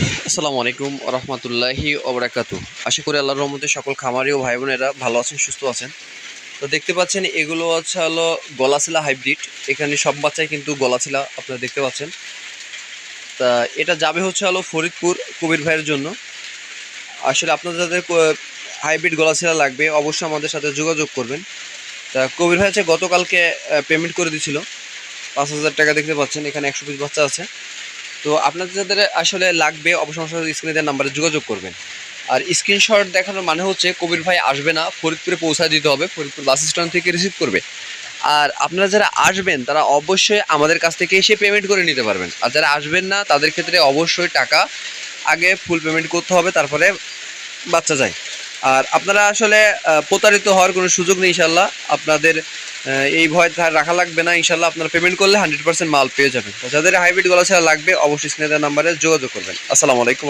আসসালামু আলাইকুম রহমতুল্লাহি ওবরাকাতু। আশা করি আল্লাহর রহমতে সকল খামারি ও ভাই বোনেরা ভালো আছেন, সুস্থ আছেন। তো দেখতে পাচ্ছেন, এগুলো হচ্ছে হলো গলাছিলা হাইব্রিড। এখানে সব বাচ্চাই কিন্তু গলাছিলা আপনারা দেখতে পাচ্ছেন। তা এটা যাবে হচ্ছে হলো ফরিদপুর কবির ভাইয়ের জন্য। আসলে আপনাদের যাদের হাইব্রিড গলাছিলা লাগবে, অবশ্যই আমাদের সাথে যোগাযোগ করবেন। তা কবির ভাই হচ্ছে গতকালকে পেমেন্ট করে দিছিল। পাঁচ হাজার টাকা দেখতে পাচ্ছেন, এখানে একশো বাচ্চা আছে। তো আপনাদের যাদের আসলে লাগবে সাথে স্ক্রিনে দেওয়ার নাম্বারে যোগাযোগ করবেন। আর স্ক্রিনশট দেখানোর মানে হচ্ছে, কবির ভাই আসবে না, ফরিদপুরে পৌঁছায় দিতে হবে, ফরিদপুর বাস স্ট্যান্ড থেকে রিসিভ করবে। আর আপনারা যারা আসবেন, তারা অবশ্যই আমাদের কাছ থেকে এসে পেমেন্ট করে নিতে পারবেন। আর যারা আসবেন না, তাদের ক্ষেত্রে অবশ্যই টাকা আগে ফুল পেমেন্ট করতে হবে, তারপরে বাচ্চা যায়। আর আপনারা আসলে প্রতারিত হওয়ার কোনো সুযোগ নেই ইনশাল্লাহ আপনাদের এই ভয় ধার রাখা লাগবে না। ইনশাল্লাহ আপনারা পেমেন্ট করলে হান্ড্রেড পার্সেন্ট মাল পেয়ে যাবেন। যাদের হাইব্রিড গলা ছাড়া লাগবে, অবশ্যই স্নেহের নাম্বারে যোগাযোগ করবেন। আসসালামু আলাইকুম।